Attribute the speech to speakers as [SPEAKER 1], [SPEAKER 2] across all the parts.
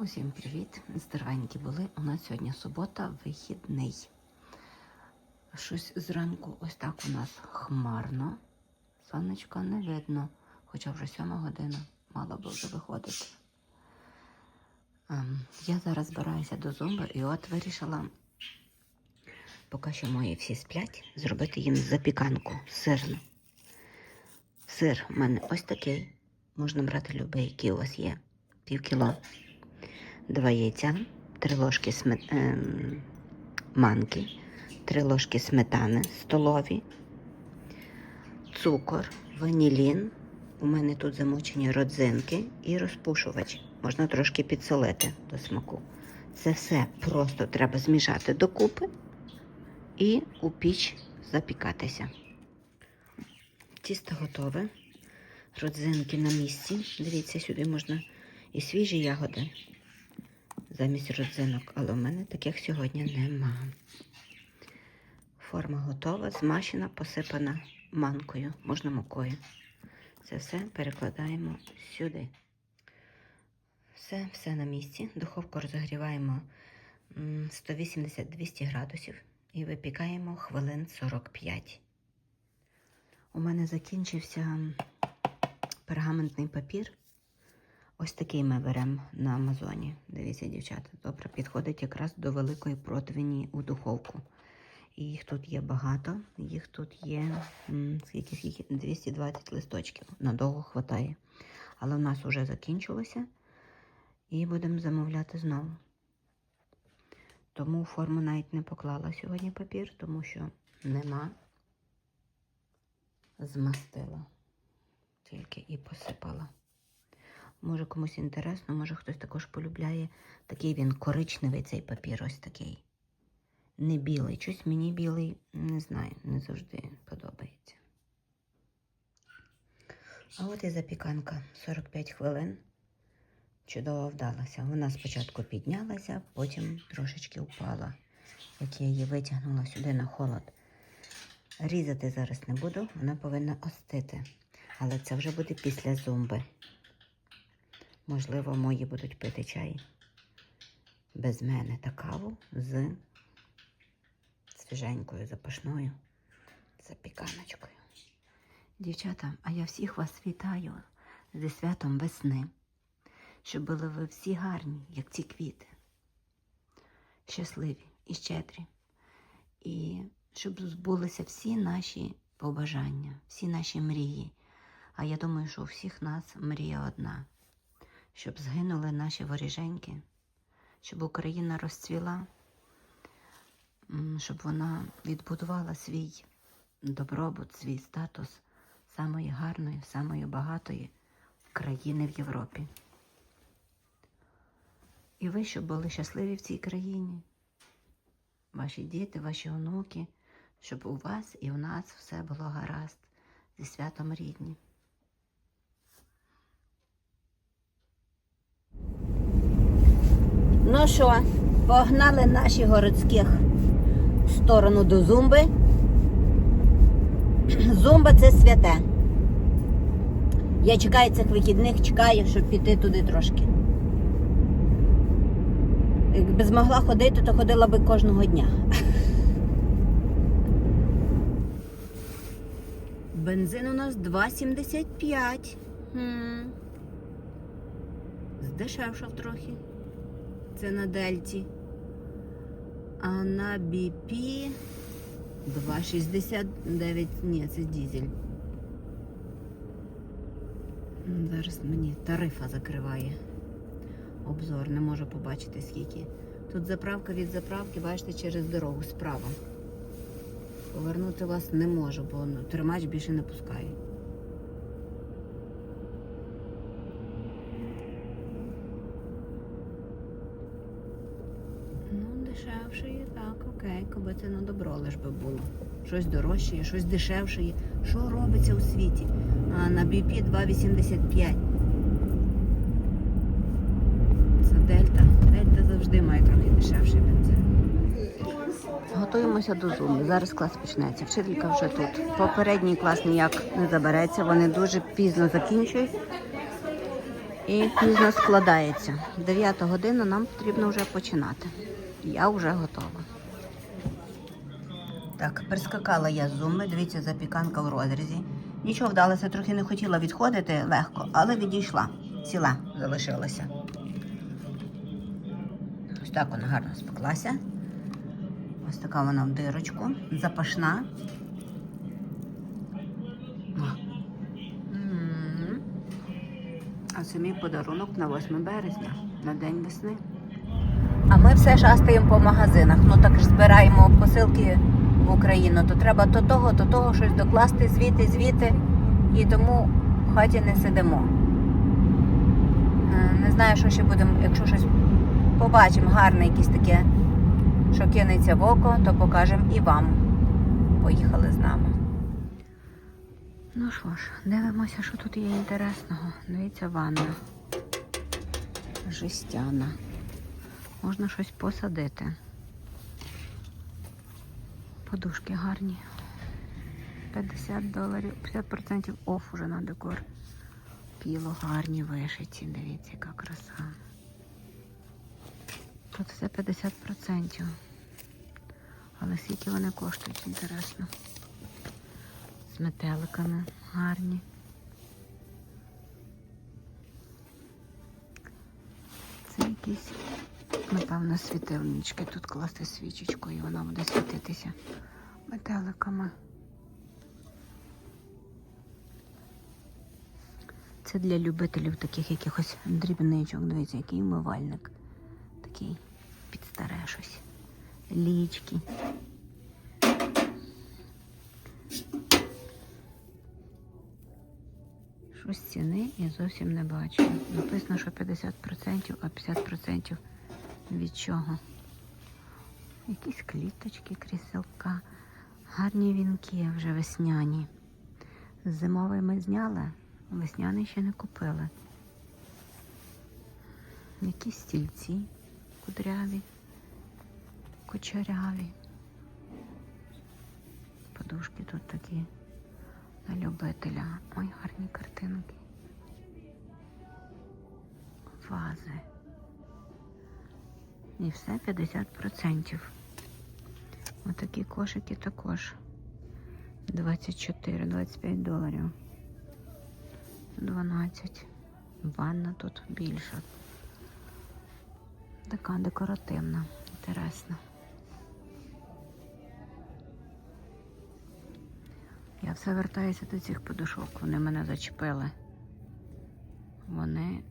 [SPEAKER 1] Усім привіт! Здоровенькі були. У нас сьогодні субота, вихідний. Щось зранку ось так у нас хмарно. Сонечка не видно, хоча вже сьома година, мало би вже виходити. Ем, я зараз збираюся до зумби і от вирішила, поки що мої всі сплять, зробити їм запіканку сирну. Сир в мене ось такий. Можна брати любий, який у вас є. Пів кіло. Два яйця, три ложки сме... ем, манки, три ложки сметани столові, цукор, ванілін. У мене тут замочені родзинки і розпушувач. Можна трошки підсолити до смаку. Це все просто треба змішати докупи і у піч запікатися. Тісто готове. Родзинки на місці. Дивіться, сюди можна і свіжі ягоди замість родзинок, але в мене таких сьогодні нема. Форма готова, змащена, посипана манкою, можна мукою. Це все перекладаємо сюди. Все, все на місці. Духовку розігріваємо 180-200 градусів і випікаємо хвилин 45. У мене закінчився пергаментний папір. Ось такий ми беремо на Амазоні. Дивіться, дівчата, добре підходить якраз до великої противні у духовку. І їх тут є багато. Їх тут є скільки, скільки? 220 листочків. Надовго хватає. Але в нас вже закінчилося. І будемо замовляти знову. Тому форму навіть не поклала сьогодні папір, тому що нема. Змастила. Тільки і посипала. Може комусь інтересно, може хтось також полюбляє. Такий він коричневий цей папір, ось такий. Не білий. Щось мені білий, не знаю, не завжди подобається. А от і запіканка 45 хвилин. Чудово вдалася. Вона спочатку піднялася, потім трошечки впала. Як я її витягнула сюди на холод. Різати зараз не буду, вона повинна остити. Але це вже буде після зумби. Можливо, мої будуть пити чай без мене та каву з свіженькою запашною запіканочкою. Дівчата, а я всіх вас вітаю зі святом весни, щоб були ви всі гарні, як ці квіти, щасливі і щедрі, і щоб збулися всі наші побажання, всі наші мрії. А я думаю, що у всіх нас мрія одна щоб згинули наші воріженьки, щоб Україна розцвіла, щоб вона відбудувала свій добробут, свій статус самої гарної, самої багатої країни в Європі. І ви, щоб були щасливі в цій країні, ваші діти, ваші онуки, щоб у вас і у нас все було гаразд зі святом рідні. Ну що, погнали наші городських в сторону до зумби. Зумба це святе. Я чекаю цих вихідних, чекаю, щоб піти туди трошки. Якби змогла ходити, то ходила би кожного дня. Бензин у нас 2,75. Здешевшав трохи. Це на Дельті. А на BP 2,69. Ні, це дізель. Зараз мені тарифа закриває. Обзор, не можу побачити скільки. Тут заправка від заправки, бачите, через дорогу справа. Повернути вас не можу, бо ну, тримач більше не пускає. Ну, дешевше є, так, окей, коби це на добро лиш би було. Щось дорожче, є, щось дешевше. є. Що робиться у світі? А на BP 2,85. Це Дельта. Дельта завжди має трохи дешевший бензин. Готуємося до зуму. Зараз клас почнеться. Вчителька вже тут. Попередній клас ніяк не забереться. Вони дуже пізно закінчують. і пізно складається. 9 година нам потрібно вже починати. Я вже готова. Так, прискакала я з зуми, дивіться, запіканка в розрізі. Нічого вдалося, трохи не хотіла відходити легко, але відійшла. Ціла залишилася. Ось так вона гарно спеклася. Ось така вона в дирочку, запашна. А це мій подарунок на 8 березня, на День весни. А ми все шастаємо по магазинах. Ну так ж збираємо посилки в Україну, то треба то того, то того щось докласти звідти, звідти. І тому в хаті не сидимо. Не знаю, що ще будемо, якщо щось побачимо гарне, якесь таке, що кинеться в око, то покажемо і вам. Поїхали з нами. Ну що ж, дивимося, що тут є інтересного. Дивіться, ванна. Жестяна. Можна щось посадити. Подушки гарні. 50 доларів, 50% оф уже на декор. Піло гарні вишиті. Дивіться, яка краса. Тут все 50%. Але скільки вони коштують, інтересно. З метеликами гарні. Це якісь, напевно, світильнички. Тут класти свічечку і вона буде світитися метеликами. Це для любителів таких якихось дрібничок. Дивіться, який умивальник. Такий під старе щось. Лічки. Щось ціни я зовсім не бачу. Написано, що 50%, а 50% від чого? Якісь кліточки, кріселка, гарні вінки вже весняні. Зимовий ми зняли, весняний ще не купили. Якісь стільці кудряві, кучеряві. Подушки тут такі на любителя. Ой, гарні картинки. Вази. І все 50%. Отакі кошики також. 24-25 доларів. 12. Ванна тут більша. Така декоративна, інтересна. Я все вертаюся до цих подушок. Вони мене зачепили. Вони.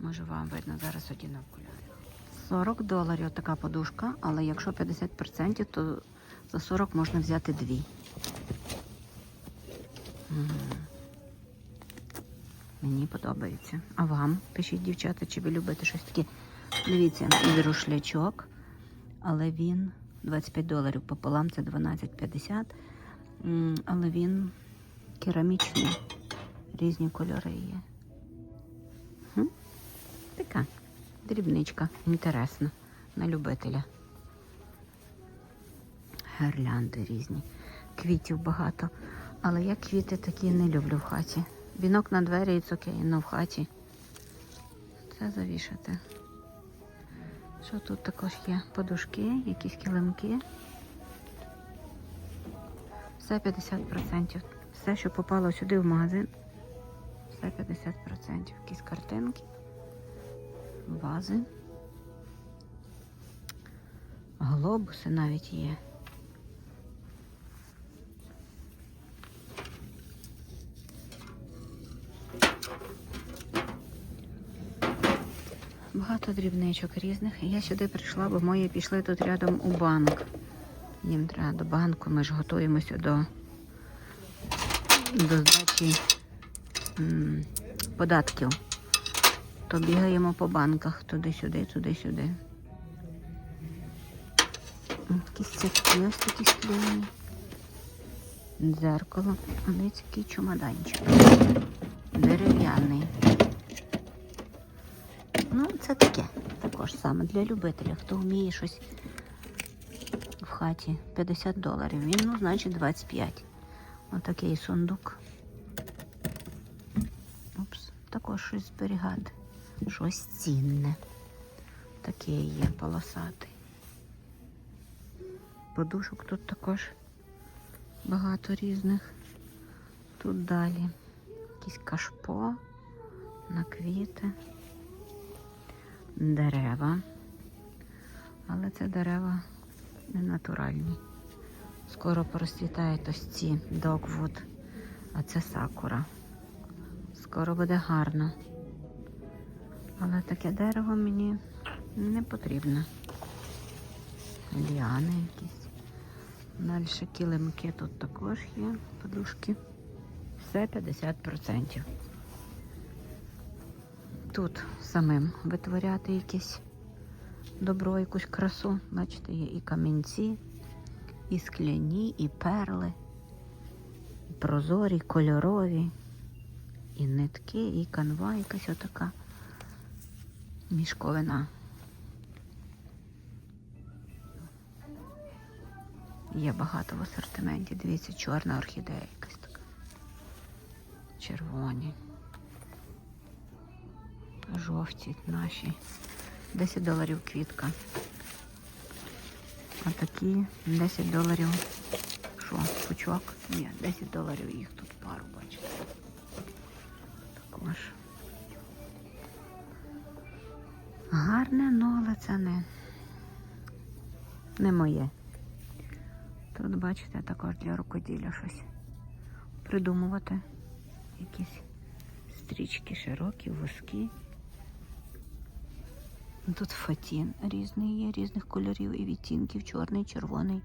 [SPEAKER 1] Може вам видно зараз один окуляр. 40 доларів така подушка, але якщо 50%, то за 40 можна взяти дві. Мені подобається. А вам? Пишіть, дівчата, чи ви любите щось таке. Дивіться, і рушлячок, але він 25 доларів пополам, це 12,50. Але він керамічний, різні кольори є. Така дрібничка, інтересна, на любителя. Гірлянди різні. Квітів багато. Але я квіти такі не люблю в хаті. Вінок на двері і окей, але в хаті. Це завішати. Що тут також є? Подушки, якісь килимки. Все 50%. Все, що попало сюди в магазин, все 50%. Якісь картинки, вази. Глобуси навіть є. Багато дрібничок різних. Я сюди прийшла, бо мої пішли тут рядом у банк. Їм треба до банку, ми ж готуємося до, до здачі податків. То бігаємо по банках туди-сюди, туди-сюди. Цятки ось такі скляні. Дзеркало. А дивіться, який чумаданчик. Дерев'яний. Ну, це таке. Також саме для любителя. Хто вміє щось в хаті. 50 доларів. Він, ну, значить, 25. Отакий сундук. також щось зберігати. Щось цінне. Таке є полосатий. Подушок тут також багато різних. Тут далі якісь кашпо на квіти, дерева. Але це дерева не натуральні. Скоро просвітають ось ці догвуд, а це сакура. Скоро буде гарно. Але таке дерево мені не потрібно. Ліани якісь. Далі килимки тут також є, подушки. Все 50%. Тут самим витворяти якесь добро, якусь красу. Бачите, є і камінці, і скляні, і перли, і прозорі, кольорові, і нитки, і канва якась отака мішковина. Є багато в асортименті. Дивіться, чорна орхідея якась така. Червоні. Жовті наші. 10 доларів квітка. А такі 10 доларів. Що, пучок? Ні, 10 доларів їх тут пару, бачите. Також. Гарне, ну, але це не, не моє. Тут, бачите, також для рукоділля щось придумувати. Якісь стрічки широкі, вузькі. Тут фатін різний є, різних кольорів і відтінків. Чорний, червоний,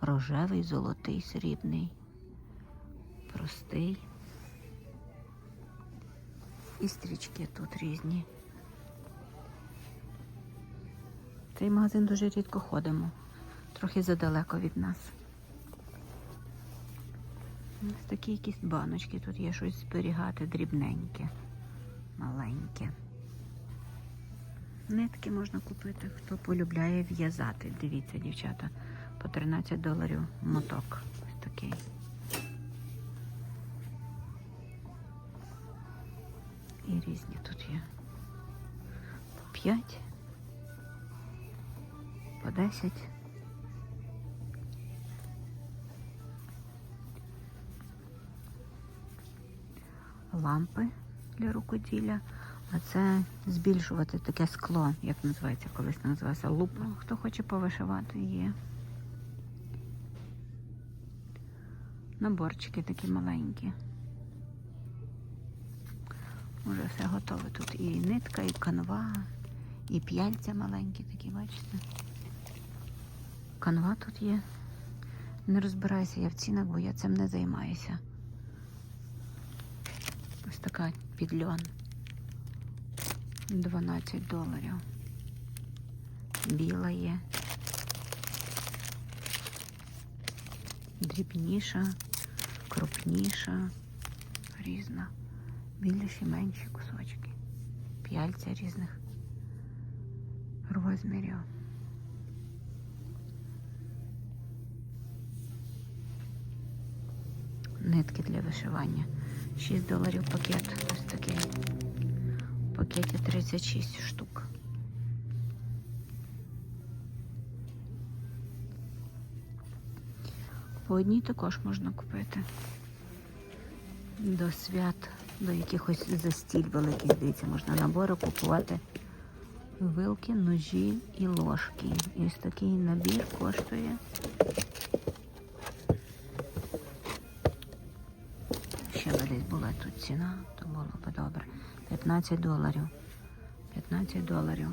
[SPEAKER 1] рожевий, золотий, срібний, простий. І стрічки тут різні. Цей магазин дуже рідко ходимо. Трохи задалеко від нас. Ось такі якісь баночки. Тут є щось зберігати дрібненьке, маленьке. Нитки можна купити, хто полюбляє в'язати. Дивіться, дівчата, по 13 доларів моток. Ось такий. І різні тут є. По 5, по 10. Лампи для рукоділля. А це збільшувати таке скло, як називається, колись називається лупа. Ну, хто хоче повишивати, є. Наборчики такі маленькі. Уже все готове. Тут і нитка, і канва, і п'яльця маленькі такі, бачите? Канва тут є. Не розбираюся я в цінах, бо я цим не займаюся. Ось така підльон. 12 доларів. Біла є. Дрібніша, крупніша, різна. Більші, менші кусочки. П'яльця різних розмірів. Нитки для вишивання. 6 доларів пакет. Ось такий. В пакеті 36 штук. По одній також можна купити. До свят, до якихось застіль великих, дивіться, можна набори купувати вилки, ножі і ложки. І ось такий набір коштує. Ще би десь була тут ціна, то було б добре. 15 доларів. 15 доларів.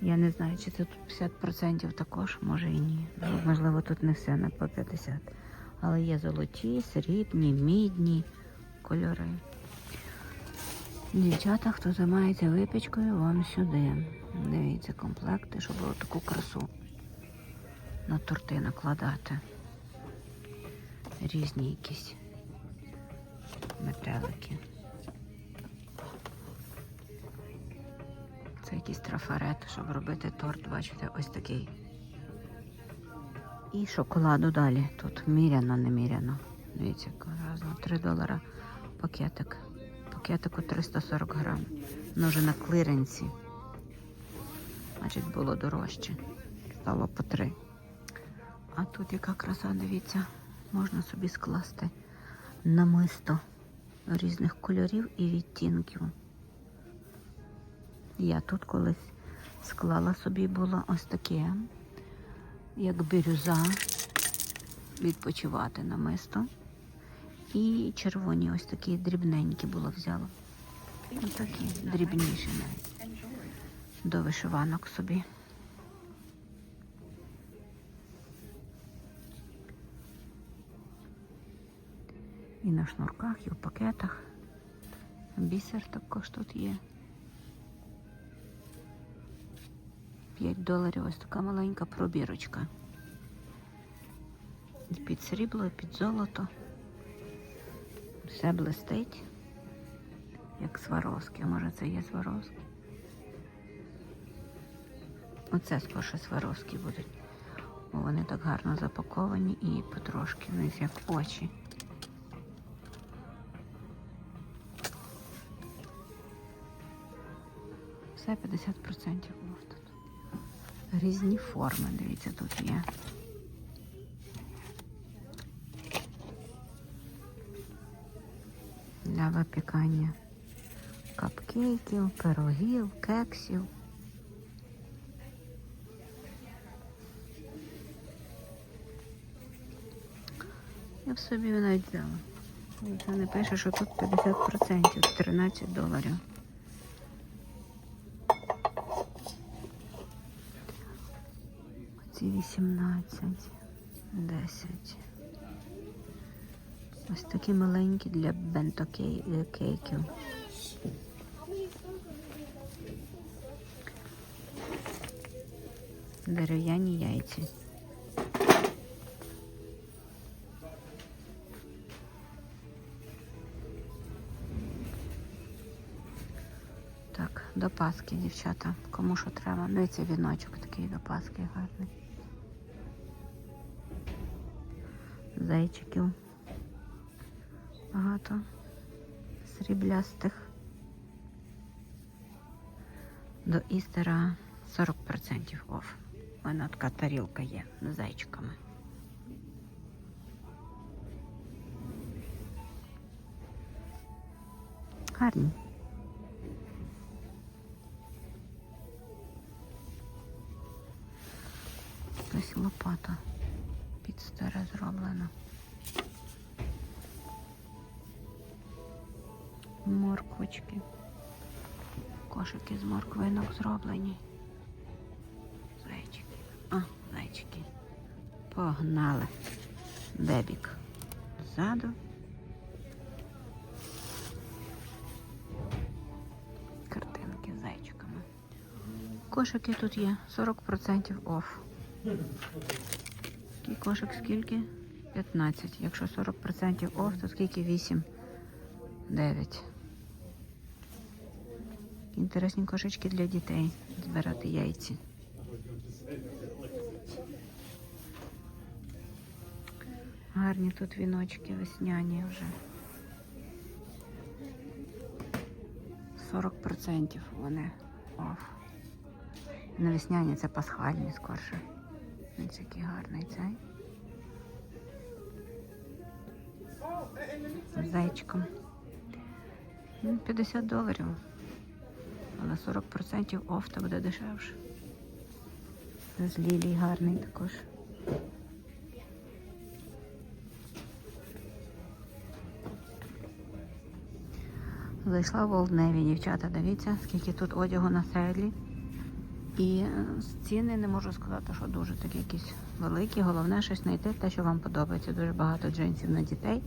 [SPEAKER 1] Я не знаю, чи це тут 50% також, може і ні. Ну, Можливо, тут не все на по 50. Але є золоті, срібні, мідні кольори. Дівчата, хто займається випічкою, вам сюди. Дивіться комплекти, щоб було таку красу на торти накладати. Різні якісь метелики. Це якийсь трафарет, щоб робити торт, бачите, ось такий. І шоколаду далі. Тут міряно, не міряно. Дивіться, разом 3 долара пакетик пакетику 340 грам. Воно вже на клиренсі. Значить, було дорожче. Стало по 3. А тут яка краса, дивіться, можна собі скласти намисто різних кольорів і відтінків. Я тут колись склала собі було ось таке, як бірюза, відпочивати намисто. І червоні ось такі дрібненькі було взяла. Ось такі дрібніші навіть. До вишиванок собі. І на шнурках, і в пакетах. Бісер також тут є. 5 доларів ось така маленька пробірочка. Під срібло, під золото. Все блистить, як сваровське. Може це є сваровське? Оце скорше сваровські будуть. Бо вони так гарно запаковані і потрошки вниз як очі. Все 50% оф тут. Різні форми, дивіться, тут є. Для випікання капкейків, пирогів, кексів. Я в собі навіть взяла. Це не пише, що тут 50%, 13 доларів. 18, 10. Ось такі маленькі для бенто-кейків. Дерев'яні яйці. Так, до Паски, дівчата. Кому що треба. Дивіться, віночок такий до Паски гарний. Зайчиків. Багато сріблястих. До Істера 40% оф. У мене така тарілка є з зайчиками. Гарні. Якась лопата під старе зроблена. Морквочки. Кошики з морквинок зроблені. Зайчики. А, зайчики. Погнали. Бебік. Ззаду. Картинки з зайчиками. Кошики тут є 40% оф. Такий кошик скільки? 15. Якщо 40% оф, то скільки 8? 9. Інтересні кошечки для дітей. Збирати яйці. Гарні тут віночки весняні вже. 40% вони оф. Не весняні, це пасхальні скорше. Ось який гарний цей. Зайчиком. Ну, 50 доларів. Але 40% оф то буде дешевше. З лілій гарний також. Зайшла в Олдневі, дівчата, дивіться, скільки тут одягу на седлі. І е, ціни не можу сказати, що дуже такі якісь великі. Головне щось знайти те, що вам подобається. Дуже багато джинсів на дітей.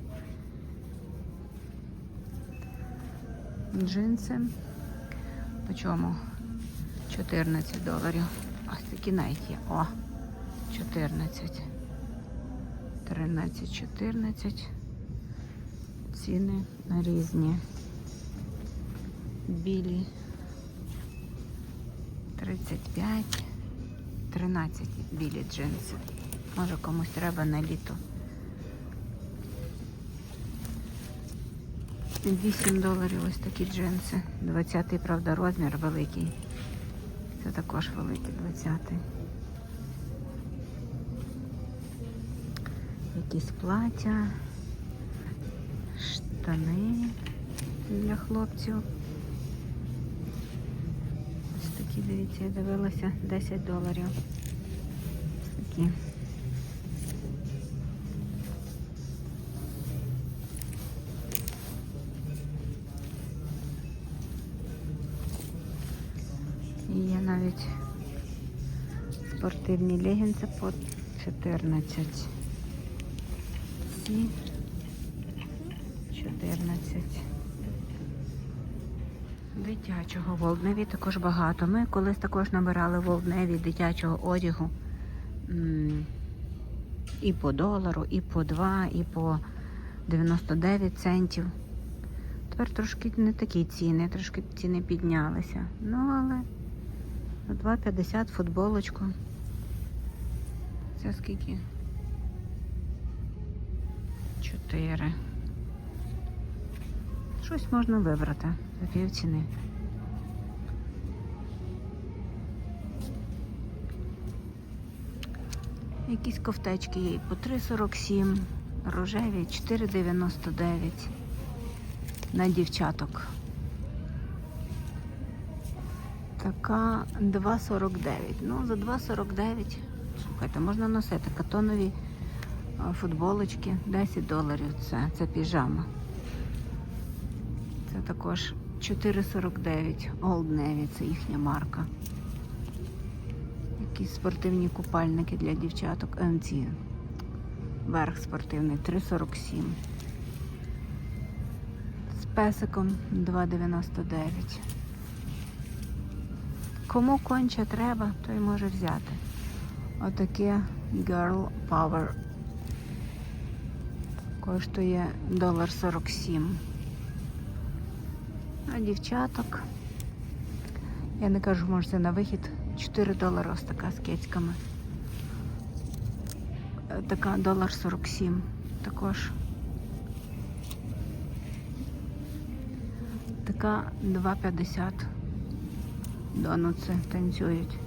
[SPEAKER 1] Джинси. По чому? 14 доларів. Ось такі навіть є. О! 14. 13, 14. Ціни різні. Білі. 35, 13 білі джинси. Може комусь треба на літо. 8 доларів ось такі джинси. 20-й, правда, розмір великий. Це також великий 20-й. Якісь плаття, штани для хлопців. Такі, дивіться, я дивилася 10 доларів. Такі. І є навіть спортивні легінси по 14. Ці 14. Дитячого в Олдневі також багато. Ми колись також набирали в Олдневі дитячого одягу. І по долару, і по 2, і по 99 центів. Тепер трошки не такі ціни, трошки ціни піднялися. Ну, але 2,50 футболочку. Це скільки? 4. Щось можна вибрати за. Якісь кофтечки є по 3,47, рожеві 4,99 на дівчаток. Така 2,49. Ну, за 2,49. Слухайте, можна носити катонові футболочки. 10 доларів це, це піжама. Це також 4,49 Old Navy, це їхня марка. Якісь спортивні купальники для дівчаток. МЦ. Верх спортивний 3,47. З песиком 2,99. Кому конче треба, той може взяти. Отаке Girl Power коштує долар 47. А дівчаток. Я не кажу, може це на вихід 4 долари ось така з кецьками. Е, Така долар 47. Також. Така 2,50. Донуци танцюють.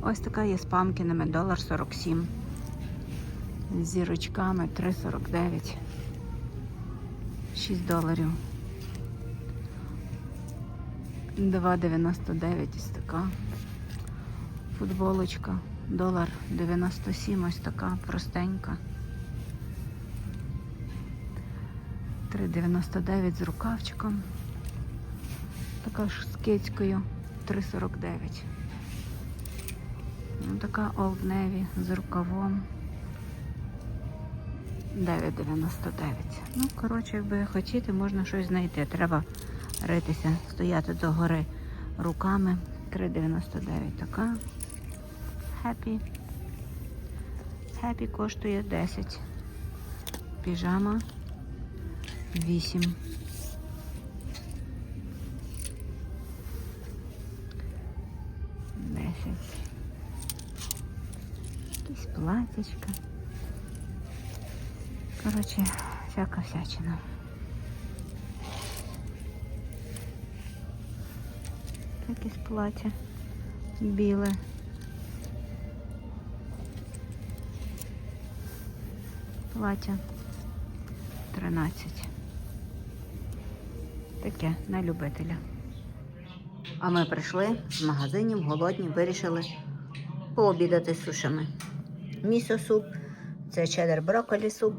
[SPEAKER 1] Ось така є з памкінами, долар 47. З зірочками 3,49. 6 доларів. 2,99 ось така. Футболочка. Долар 97 ось така простенька. 3,99 з рукавчиком. Така ж з кицькою 3,49. Ну, така Old Navy з рукавом 9,99. Ну, коротше, якби хотіти, можна щось знайти. Треба ритися, стояти до гори руками. 3,99 така. Happy. Happy коштує 10. Піжама 8. Десять. Якісь платячка. Коротше, всяка всячина. Якесь плаття біле. Плаття 13. Таке на любителя. А ми прийшли з магазинів, голодні, вирішили пообідати сушами. Місо суп, це чеддер брокколі суп.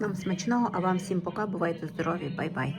[SPEAKER 1] Нам смачного, а вам всім пока. Бувайте здорові, бай-бай.